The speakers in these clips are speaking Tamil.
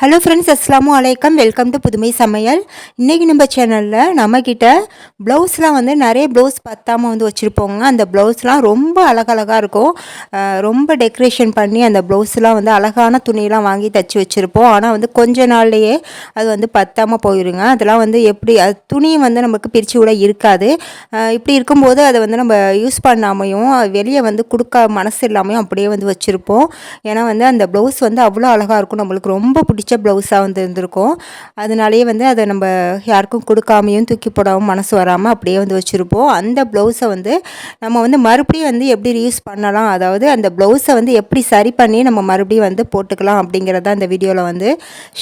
ஹலோ ஃப்ரெண்ட்ஸ் அஸ்லாமும் அலைக்கம் வெல்கம் டு புதுமை சமையல் இன்றைக்கி நம்ம சேனலில் நம்மக்கிட்ட ப்ளவுஸ்லாம் வந்து நிறைய ப்ளவுஸ் பத்தாமல் வந்து வச்சுருப்போங்க. அந்த ப்ளவுஸ்லாம் ரொம்ப அழகழகாக இருக்கும். ரொம்ப டெக்கரேஷன் பண்ணி அந்த ப்ளவுஸ்லாம் வந்து அழகான துணியெல்லாம் வாங்கி தச்சு வச்சுருப்போம். ஆனால் வந்து கொஞ்ச நாள்லையே அது வந்து பத்தாமல் போயிருங்க. அதெல்லாம் வந்து எப்படி அது துணி வந்து நமக்கு பிரித்து கூட இருக்காது. இப்படி இருக்கும்போது அதை வந்து நம்ம யூஸ் பண்ணாமையும் வெளியே வந்து கொடுக்க மனசு இல்லாமையும் அப்படியே வந்து வச்சுருப்போம். ஏன்னா வந்து அந்த ப்ளவுஸ் வந்து அவ்வளோ அழகாக இருக்கும். நம்மளுக்கு ரொம்ப பிடிச்ச ப்ளவுஸாக வந்து இருந்திருக்கும். அதனாலேயே வந்து அதை நம்ம யாருக்கும் கொடுக்காமையும் தூக்கி போடாமல் மனசு வராமல் அப்படியே வந்து வச்சுருப்போம். அந்த ப்ளவுஸை வந்து நம்ம வந்து மறுபடியும் வந்து எப்படி ரீயூஸ் பண்ணலாம்? அதாவது அந்த ப்ளவுஸை வந்து எப்படி சரி பண்ணி நம்ம மறுபடியும் வந்து போட்டுக்கலாம் அப்படிங்கிறத அந்த வீடியோவில் வந்து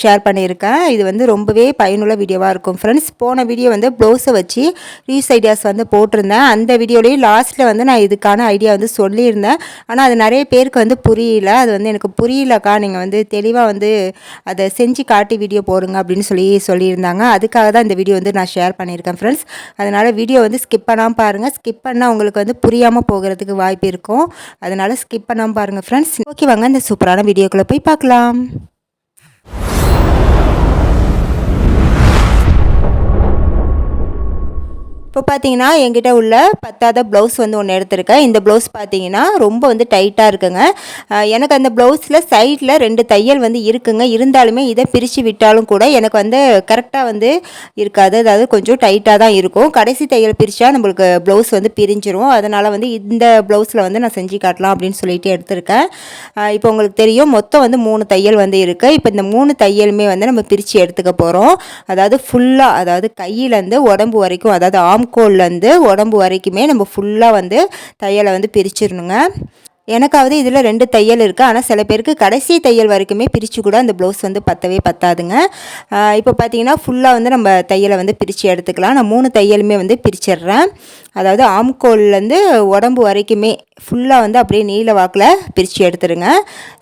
ஷேர் பண்ணியிருக்கேன். இது வந்து ரொம்பவே பயனுள்ள வீடியோவாக இருக்கும். ஃப்ரெண்ட்ஸ் போன வீடியோ வந்து ப்ளவுஸை வச்சு ரீயூஸ் ஐடியாஸ் வந்து போட்டிருந்தேன். அந்த வீடியோலேயும் லாஸ்ட்டில் வந்து நான் இதுக்கான ஐடியா வந்து சொல்லியிருந்தேன். ஆனால் அது நிறைய பேருக்கு வந்து புரியல. அது வந்து எனக்கு புரியலக்கா? நீங்கள் வந்து தெளிவாக வந்து அதை செஞ்சு காட்டி வீடியோ போடுங்க அப்படின்னு சொல்லி சொல்லியிருந்தாங்க. அதுக்காக தான் இந்த வீடியோ வந்து நான் ஷேர் பண்ணியிருக்கேன் ஃப்ரெண்ட்ஸ் அதனால் வீடியோ வந்து ஸ்கிப் பண்ணாமல் பாருங்கள் ஸ்கிப் பண்ணால் உங்களுக்கு வந்து புரியாமல் போகிறதுக்கு வாய்ப்பு இருக்கும். அதனால் ஸ்கிப் பண்ணாமல் பாருங்கள் ஃப்ரெண்ட்ஸ் ஓகே வாங்க இந்த சூப்பரான வீடியோக்குள்ளே போய் பார்க்கலாம். இப்போ பார்த்தீங்கன்னா என்கிட்ட உள்ள பத்தாத ப்ளவுஸ் வந்து ஒன்று எடுத்திருக்கேன். இந்த ப்ளவுஸ் பார்த்தீங்கன்னா ரொம்ப வந்து டைட்டாக இருக்குங்க. எனக்கு அந்த ப்ளவுஸில் சைடில் ரெண்டு தையல் வந்து இருக்குங்க. இருந்தாலுமே இதை பிரித்து விட்டாலும் கூட எனக்கு வந்து கரெக்டாக வந்து இருக்காது. அதாவது கொஞ்சம் டைட்டாக தான் இருக்கும். கடைசி தையல் பிரித்தா நம்மளுக்கு ப்ளவுஸ் வந்து பிரிஞ்சிரும். அதனால் வந்து இந்த ப்ளவுஸில் வந்து நான் செஞ்சு காட்டலாம் அப்படின்னு சொல்லிட்டு எடுத்திருக்கேன். இப்போ உங்களுக்கு தெரியும் மொத்தம் வந்து மூணு தையல் வந்து இருக்குது இப்போ இந்த மூணு தையலுமே வந்து நம்ம பிரித்து எடுத்துக்க போகிறோம் அதாவது ஃபுல்லாக அதாவது கையிலேருந்து உடம்பு வரைக்கும் அதாவது ஆம்கோல்லேருந்து உடம்பு வரைக்குமே நம்ம ஃபுல்லாக வந்து தையலை வந்து பிரிச்சிடணுங்க. எனக்காவது இதில் ரெண்டு தையல் இருக்குது ஆனால் சில பேருக்கு கடைசி தையல் வரைக்குமே பிரித்து கூட அந்த ப்ளவுஸ் வந்து பத்தவே பத்தாதுங்க. இப்போ பார்த்தீங்கன்னா ஃபுல்லாக வந்து நம்ம தையலை வந்து பிரித்து எடுத்துக்கலாம். நான் மூணு தையலுமே வந்து பிரிச்சிடுறேன். அதாவது ஆம்கோல்லேருந்து உடம்பு வரைக்குமே ஃபுல்லாக வந்து அப்படியே நீல வாக்கில் பிரித்து எடுத்துருங்க.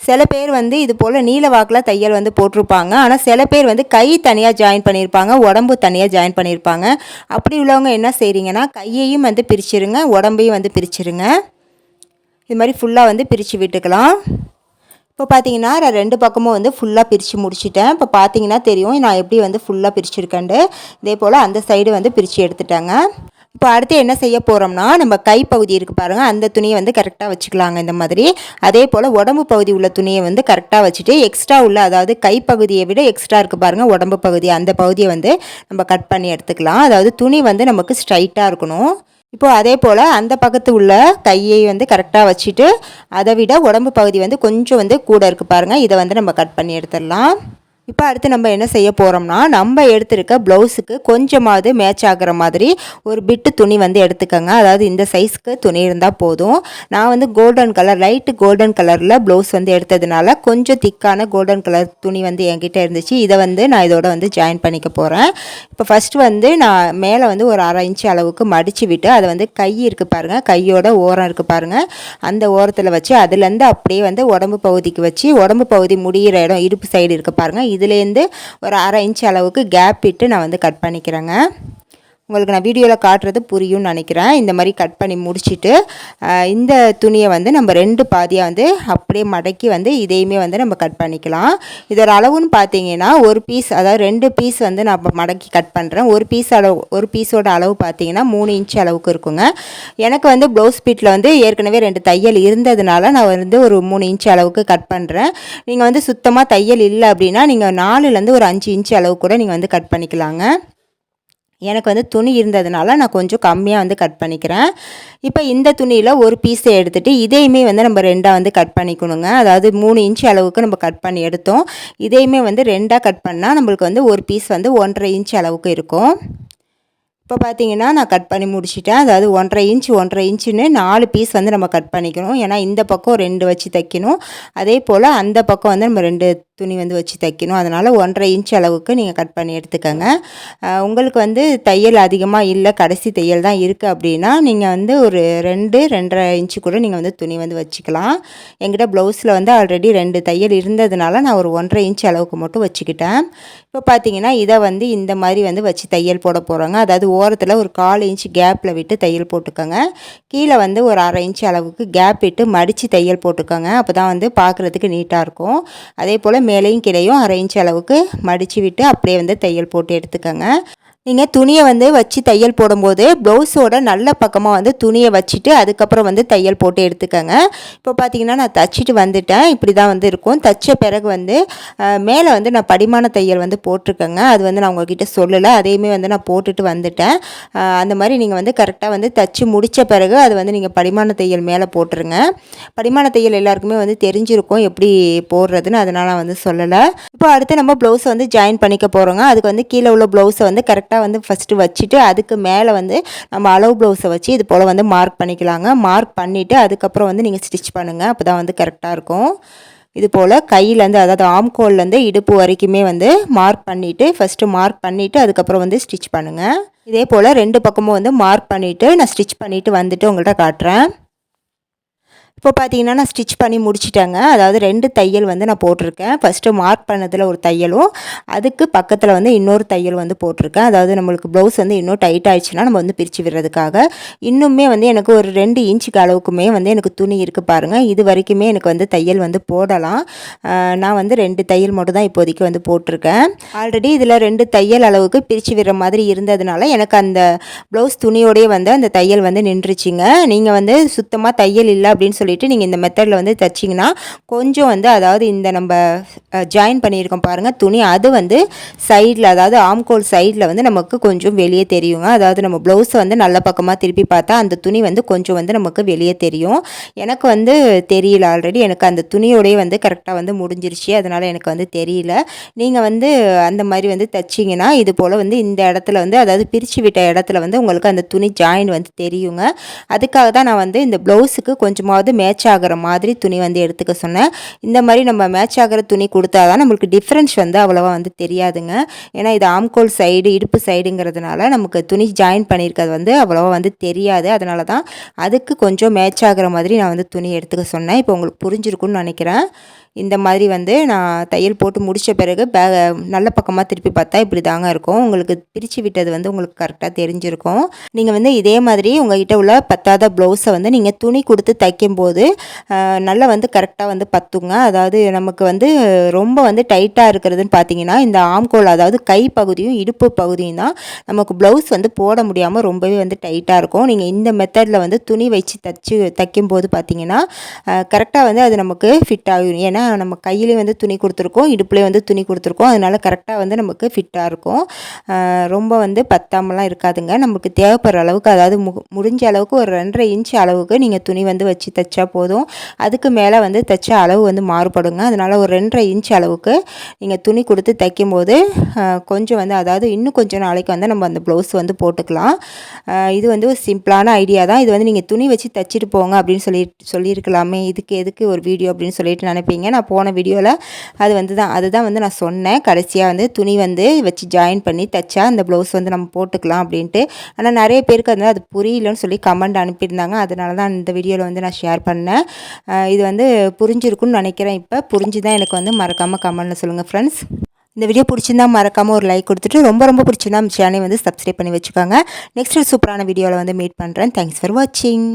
சில பேர் வந்து இது போல் நீல வாக்கில் தையல் வந்து போட்டிருப்பாங்க. ஆனால் சில பேர் வந்து கை தனியாக ஜாயின் பண்ணியிருப்பாங்க உடம்பு தனியாக ஜாயின் பண்ணியிருப்பாங்க. அப்படி உள்ளவங்க என்ன செய்கிறீங்கன்னா கையையும் வந்து பிரிச்சிருங்க உடம்பையும் வந்து பிரிச்சிருங்க. இது மாதிரி ஃபுல்லாக வந்து பிரித்து விட்டுக்கலாம். இப்போ பார்த்தீங்கன்னா நான் ரெண்டு பக்கமும் வந்து ஃபுல்லாக பிரித்து முடிச்சிட்டேன். இப்போ பார்த்தீங்கன்னா தெரியும் நான் எப்படி வந்து ஃபுல்லாக பிரிச்சுருக்கேன்ட்டு. இதே போல் அந்த சைடு வந்து பிரித்து எடுத்துட்டாங்க. இப்போ அடுத்து என்ன செய்ய போகிறோம்னா நம்ம கைப்பகுதி இருக்குது பாருங்கள் அந்த துணியை வந்து கரெக்டாக வச்சுக்கலாங்க இந்த மாதிரி. அதே போல் உடம்பு பகுதி உள்ள துணியை வந்து கரெக்டாக வச்சுட்டு எக்ஸ்ட்ரா உள்ள அதாவது கைப்பகுதியை விட எக்ஸ்ட்ரா இருக்குது பாருங்கள் உடம்பு பகுதி அந்த பகுதியை வந்து நம்ம கட் பண்ணி எடுத்துக்கலாம். அதாவது துணி வந்து நமக்கு ஸ்ட்ரைட்டாக இருக்கணும். இப்போது அதே போல் அந்த பக்கத்து உள்ள கையை வந்து கரெக்டாக வச்சுட்டு அதை விட உடம்பு பகுதி வந்து கொஞ்சம் வந்து கூட இருக்குது பாருங்கள் இதை வந்து நம்ம கட் பண்ணி எடுத்துடலாம். இப்போ அடுத்து நம்ம என்ன செய்ய போகிறோம்னா நம்ம எடுத்திருக்க ப்ளவுஸுக்கு கொஞ்சமாவது மேட்ச் ஆகிற மாதிரி ஒரு பிட்டு துணி வந்து எடுத்துக்கோங்க. அதாவது இந்த சைஸ்க்கு துணி இருந்தால் போதும். நான் வந்து கோல்டன் கலர் லைட்டு கோல்டன் கலரில் ப்ளவுஸ் வந்து எடுத்ததுனால கொஞ்சம் திக்கான கோல்டன் கலர் துணி வந்து என்கிட்ட இருந்துச்சு. இதை வந்து நான் இதோட வந்து ஜாயின் பண்ணிக்க போகிறேன் இப்போ ஃபஸ்ட்டு வந்து நான் மேலே வந்து ஒரு அரை இன்ச்சு அளவுக்கு மடித்து விட்டு அதை வந்து கை இருக்குது பாருங்கள் கையோட ஓரம் இருக்குது பாருங்கள் அந்த ஓரத்தில் வச்சு அதுலேருந்து அப்படியே வந்து உடம்பு பகுதிக்கு வச்சு உடம்பு பகுதி முடிகிற இடம் இடுப்பு சைடு இருக்குது பாருங்கள் இதுலேருந்து ஒரு அரை இன்ச் அளவுக்கு கேப் விட்டு நான் வந்து கட் பண்ணிக்கிறேங்க. உங்களுக்கு நான் வீடியோவில் காட்டுறது புரியும்னு நினைக்கிறேன். இந்த மாதிரி கட் பண்ணி முடிச்சுட்டு இந்த துணியை வந்து நம்ம ரெண்டு பாதியாக வந்து அப்படியே மடக்கி வந்து இதையுமே வந்து நம்ம கட் பண்ணிக்கலாம். இதோட அளவுன்னு பார்த்தீங்கன்னா ஒரு பீஸ் அதாவது ரெண்டு பீஸ் வந்து நான் மடக்கி கட் பண்ணுறேன் ஒரு பீஸ் அளவு ஒரு பீஸோட அளவு பார்த்தீங்கன்னா மூணு இன்ச் அளவுக்கு இருக்குங்க. எனக்கு வந்து ப்ளவுஸ் பீட்டில் வந்து ஏற்கனவே ரெண்டு தையல் இருந்ததுனால நான் வந்து ஒரு மூணு இன்ச் அளவுக்கு கட் பண்ணுறேன் நீங்கள் வந்து சுத்தமாக தையல் இல்லை அப்படின்னா நீங்கள் நாலுலேருந்து ஒரு அஞ்சு இன்ச் அளவு கூட நீங்கள் வந்து கட் பண்ணிக்கலாங்க. எனக்கு வந்து துணி இருந்ததுனால நான் கொஞ்சம் கம்மியாக வந்து கட் பண்ணிக்கிறேன். இப்போ இந்த துணியில் ஒரு பீஸை எடுத்துகிட்டு இதையுமே வந்து நம்ம ரெண்டாக வந்து கட் பண்ணிக்கணுங்க. அதாவது மூணு இன்ச் அளவுக்கு நம்ம கட் பண்ணி எடுத்தோம். இதையுமே வந்து ரெண்டாக கட் பண்ணால் நம்மளுக்கு வந்து ஒரு பீஸ் வந்து ஒன்றரை இன்ச் அளவுக்கு இருக்கும். இப்போ பார்த்தீங்கன்னா நான் கட் பண்ணி முடிச்சிட்டேன். அதாவது ஒன்றரை இன்ச் ஒன்றரை இன்ச்சுன்னு நாலு பீஸ் வந்து நம்ம கட் பண்ணிக்கணும். ஏன்னா இந்த பக்கம் ரெண்டு வச்சு தைக்கணும். அதே போல் அந்த பக்கம் வந்து நம்ம ரெண்டு துணி வந்து வச்சு தைக்கணும். அதனால் ஒன்றரை இன்ச் அளவுக்கு நீங்கள் கட் பண்ணி எடுத்துக்கோங்க. உங்களுக்கு வந்து தையல் அதிகமாக இல்லை கடைசி தையல் தான் இருக்குது அப்படின்னா நீங்கள் வந்து ஒரு ரெண்டு ரெண்டரை இன்ச்சு கூட நீங்கள் வந்து துணி வந்து வச்சுக்கலாம். எங்கிட்ட ப்ளவுஸில் வந்து ஆல்ரெடி ரெண்டு தையல் இருந்ததுனால நான் ஒரு ஒன்றரை இன்ச் அளவுக்கு மட்டும் வச்சுக்கிட்டேன். இப்போ பார்த்தீங்கன்னா இதை வந்து இந்த மாதிரி வந்து வச்சு தையல் போட போகிறோங்க அதாவது ஓரத்தில் ஒரு கால் இன்ச் கேப்பில் விட்டு தையல் போட்டுக்கோங்க. கீழே வந்து ஒரு அரை இன்ச்சு அளவுக்கு கேப் விட்டு மடித்து தையல் போட்டுக்கோங்க. அப்போ தான் வந்து பார்க்குறதுக்கு நீட்டாக இருக்கும். அதே போல் மேலேயும் கீழேயும் அரை இன்ச்சு அளவுக்கு மடித்து விட்டு அப்படியே வந்து தையல் போட்டு எடுத்துக்கோங்க. நீங்கள் துணியை வந்து வச்சு தையல் போடும்போது ப்ளவுஸோட நல்ல பக்கமாக வந்து துணியை வச்சுட்டு அதுக்கப்புறம் வந்து தையல் போட்டு எடுத்துக்கோங்க. இப்போ பார்த்தீங்கன்னா நான் தச்சுட்டு வந்துட்டேன். இப்படி தான் வந்து இருக்கும். தச்ச பிறகு வந்து மேலே வந்து நான் படிமான தையல் வந்து போட்டிருக்கேங்க. அது வந்து நான் உங்ககிட்ட சொல்லலை. அதையுமே வந்து நான் போட்டுட்டு வந்துட்டேன். அந்த மாதிரி நீங்கள் வந்து கரெக்டாக வந்து தச்சு முடித்த பிறகு அது வந்து நீங்கள் படிமான தையல் மேலே போட்டுருங்க. படிமான தையல் எல்லாருக்குமே வந்து தெரிஞ்சிருக்கும் எப்படி போடுறதுன்னு. அதனால் நான் வந்து சொல்லலை. இப்போ அடுத்து நம்ம ப்ளவுஸை வந்து ஜாயின் பண்ணிக்க போகிறோங்க அதுக்கு வந்து கீழே உள்ள ப்ளவுஸை வந்து கரெக்டாக கரெக்டாக வந்து ஃபஸ்ட்டு வச்சுட்டு அதுக்கு மேலே வந்து நம்ம அளவு ப்ளவுஸை வச்சு இது போல் வந்து மார்க் பண்ணிக்கலாங்க. மார்க் பண்ணிவிட்டு அதுக்கப்புறம் வந்து நீங்கள் ஸ்டிச் பண்ணுங்கள் அப்போ தான் வந்து கரெக்டாக இருக்கும். இது போல் கையிலேருந்து அதாவது ஆம்கோல்லேருந்து இடுப்பு வரைக்குமே வந்து மார்க் பண்ணிவிட்டு ஃபஸ்ட்டு மார்க் பண்ணிவிட்டு அதுக்கப்புறம் வந்து ஸ்டிச் பண்ணுங்கள் இதே போல் ரெண்டு பக்கமும் வந்து மார்க் பண்ணிவிட்டு நான் ஸ்டிச் பண்ணிவிட்டு வந்துட்டு உங்கள்கிட்ட காட்டுறேன். இப்போ பார்த்தீங்கன்னா நான் ஸ்டிச் பண்ணி முடிச்சிட்டேங்க. அதாவது ரெண்டு தையல் வந்து நான் போட்டிருக்கேன். ஃபஸ்ட்டு மார்க் பண்ணதில் ஒரு தையலும் அதுக்கு பக்கத்தில் வந்து இன்னொரு தையல் வந்து போட்டிருக்கேன். அதாவது நம்மளுக்கு ப்ளவுஸ் வந்து இன்னும் டைட் ஆயிடுச்சுன்னா நம்ம வந்து பிரித்து விடுறதுக்காக. இன்னுமே வந்து எனக்கு ஒரு ரெண்டு இன்ச்சுக்கு அளவுக்குமே வந்து எனக்கு துணி இருக்குது பாருங்கள் இது வரைக்குமே எனக்கு வந்து தையல் வந்து போடலாம். நான் வந்து ரெண்டு தையல் மட்டும் தான் இப்போதைக்கு வந்து போட்டிருக்கேன். ஆல்ரெடி இதில் ரெண்டு தையல் அளவுக்கு பிரித்து விடுற மாதிரி இருந்ததுனால எனக்கு அந்த ப்ளவுஸ் துணியோடய வந்து அந்த தையல் வந்து நின்றுச்சிங்க. நீங்கள் வந்து சுத்தமாக தையல் இல்லை அப்படின்னு சொல்லி சொல்லிவிட்டு நீங்கள் இந்த மெத்தடில் வந்து தைச்சிங்கன்னா கொஞ்சம் வந்து அதாவது இந்த நம்ம ஜாயின் பண்ணியிருக்கோம் பாருங்கள் துணி. அது வந்து சைடில் அதாவது ஆம்கோல் சைடில் வந்து நமக்கு கொஞ்சம் வெளியே தெரியுங்க. அதாவது நம்ம ப்ளவுஸை வந்து நல்ல பக்கமாக திருப்பி பார்த்தா அந்த துணி வந்து கொஞ்சம் வந்து நமக்கு வெளியே தெரியும். எனக்கு வந்து தெரியல ஆல்ரெடி எனக்கு அந்த துணியோடய வந்து கரெக்டாக வந்து முடிஞ்சிருச்சு. அதனால் எனக்கு வந்து தெரியல. நீங்கள் வந்து அந்த மாதிரி வந்து தைச்சிங்கன்னா இது போல் வந்து இந்த இடத்துல வந்து அதாவது பிரித்து விட்ட இடத்துல வந்து உங்களுக்கு அந்த துணி ஜாயின் வந்து தெரியுங்க. அதுக்காக தான் நான் வந்து இந்த ப்ளவுஸுக்கு கொஞ்சமாவது மேட்ச் ஆகிற மாதிரி துணி வந்து எடுத்துக்க சொன்னேன். இந்த மாதிரி நம்ம மேட்ச் ஆகிற துணி கொடுத்தா தான் நம்மளுக்கு டிஃப்ரென்ஸ் வந்து அவ்வளோவா வந்து தெரியாதுங்க. ஏன்னா இது ஆம்கோல் சைடு இடுப்பு சைடுங்கிறதுனால நமக்கு துணி ஜாயின் பண்ணியிருக்கிறது வந்து அவ்வளோவா வந்து தெரியாது. அதனால தான் அதுக்கு கொஞ்சம் மேட்ச் ஆகிற மாதிரி நான் வந்து துணி எடுத்துக்க சொன்னேன். இப்போ உங்களுக்கு புரிஞ்சிருக்குன்னு நினைக்கிறேன். இந்த மாதிரி வந்து நான் தையல் போட்டு முடித்த பிறகு பே நல்ல பக்கமாக திருப்பி பார்த்தா இப்படி தாங்க இருக்கும். உங்களுக்கு பிரித்து விட்டது வந்து உங்களுக்கு கரெக்டாக தெரிஞ்சிருக்கும். நீங்கள் வந்து இதே மாதிரி உங்கள்கிட்ட உள்ள பத்தாத ப்ளவுஸை வந்து நீங்கள் துணி கொடுத்து தைக்கும்போது போது நல்லா வந்து கரெக்டாக வந்து பத்துங்க. அதாவது நமக்கு வந்து ரொம்ப வந்து டைட்டாக இருக்கிறதுன்னு பார்த்தீங்கன்னா இந்த ஆம்கோல் அதாவது கை பகுதியும் இடுப்பு பகுதியும் தான் நமக்கு ப்ளவுஸ் வந்து போட முடியாமல் ரொம்பவே வந்து டைட்டாக இருக்கும். நீங்கள் இந்த மெத்தடில் வந்து துணி வச்சு தைச்சி தைக்கும்போது பார்த்தீங்கன்னா கரெக்டாக வந்து அது நமக்கு ஃபிட் ஆகும் ஏன்னா நம்ம கையிலேயும் வந்து துணி கொடுத்துருக்கோம் இடுப்புலேயும் வந்து துணி கொடுத்துருக்கோம். அதனால் கரெக்டாக வந்து நமக்கு ஃபிட்டாக இருக்கும். ரொம்ப வந்து பத்தாமலாம் இருக்காதுங்க. நமக்கு தேவைப்படுற அளவுக்கு அதாவது மு முடிஞ்ச அளவுக்கு ஒரு ரெண்டரை இன்ச் அளவுக்கு நீங்கள் துணி வந்து வச்சு தச்சு தைச்சா போதும். அதுக்கு மேலே வந்து தைச்ச அளவு வந்து மாறுபடுங்க. அதனால் ஒரு ரெண்டரை இன்ச் அளவுக்கு நீங்கள் துணி கொடுத்து தைக்கும்போது கொஞ்சம் வந்து அதாவது இன்னும் கொஞ்சம் நாளைக்கு வந்து நம்ம அந்த ப்ளவுஸ் வந்து போட்டுக்கலாம். இது வந்து ஒரு சிம்பிளான ஐடியா தான். இது வந்து நீங்கள் துணி வச்சு தைச்சிட்டு போங்க அப்படின்னு சொல்லி சொல்லியிருக்கலாமே. இதுக்கு எதுக்கு ஒரு வீடியோ அப்படின்னு சொல்லிட்டு நினைப்பீங்க. நான் போன வீடியோவில் அது வந்து தான் அதுதான் வந்து நான் சொன்னேன். கடைசியாக வந்து துணி வந்து வச்சு ஜாயின் பண்ணி தைச்சா அந்த ப்ளவுஸ் வந்து நம்ம போட்டுக்கலாம் அப்படின்ட்டு. ஆனால் நிறைய பேருக்கு வந்து அது புரியலன்னு சொல்லி கமெண்ட் அனுப்பியிருந்தாங்க. அதனால தான் இந்த வீடியோவில் வந்து நான் ஷேர் பண்ணேன் இது வந்து புரிஞ்சிருக்குன்னு நினைக்கிறேன் இப்போ. புரிஞ்சு தான் எனக்கு வந்து மறக்காமல் கமெண்ட்டில் சொல்லுங்கள் ஃப்ரெண்ட்ஸ் இந்த வீடியோ பிடிச்சிருந்தா மறக்காமல் ஒரு லைக் கொடுத்துட்டு ரொம்ப ரொம்ப பிடிச்சிருந்தா சேனலை வந்து சப்ஸ்கிரைப் பண்ணி வச்சுக்கோங்க. நெக்ஸ்ட் சூப்பரான வீடியோவில் வந்து மீட் பண்ணுறேன் தேங்க்ஸ் ஃபார் வாட்சிங்